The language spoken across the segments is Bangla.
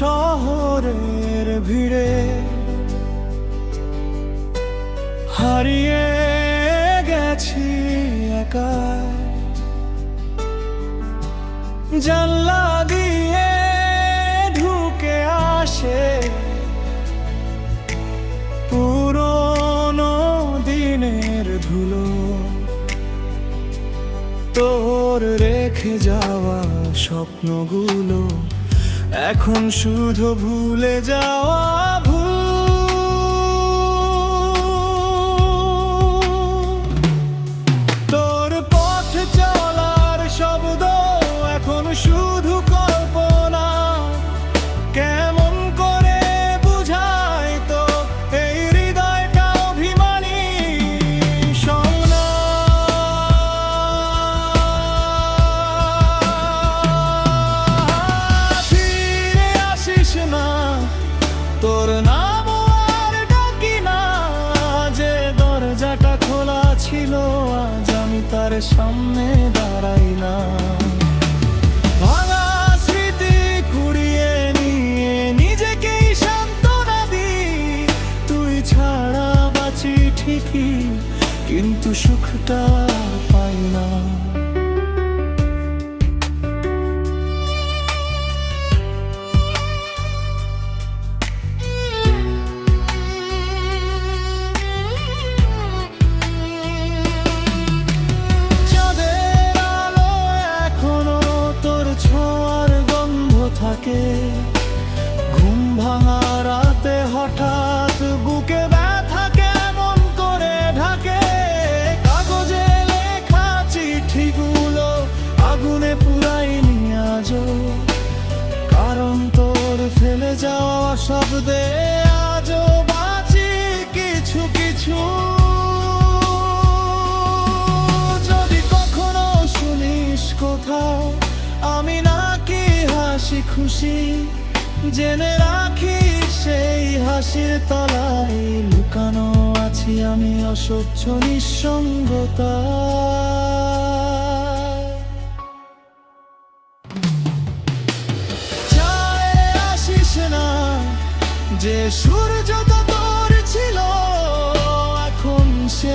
শহরের ভিড়ে হারিয়ে গেছি একাই। জানলা দিয়ে ঢুকে আসে পুরনো দিনের ধুলো। তোর রেখে যাওয়া স্বপ্নগুলো এখন শুধু ভুলে যাওয়া তোর পথ চলার শব্দ এখন শুধু সামনে দাঁড়াই না ভাঙা স্মৃতি কুড়িয়ে নিয়ে নিজেকেই সান্ত্বনা তুই ছাড়া বাঁচি ঠিকই, কিন্তু সুখটা পাই না। যাওয়া শব্দে আজও বাঁচি কিছু কিছু। যদি কখনো শুনিস কোথাও, আমি নাকি হাসি খুশি। জেনে রাখি সেই হাসির তলায় লুকানো আছি আমি অসহ্য নিঃসঙ্গতা। যে সূর্য তো তোর ছিল, এখন সে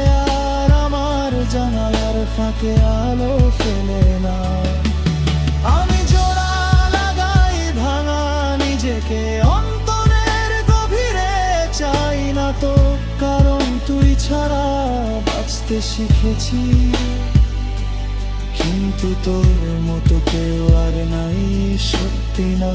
আর আমার জানালার ফাঁকে আলো ফেলে না। আমি জোড়া লাগাই ভাঙা নিজেকে, অন্তরের গভীরে চাই না তো, কারণ তুই ছাড়া বাঁচতে শিখেছি। কিন্তু তোর মতো কেউ আর নাই, সত্যি না।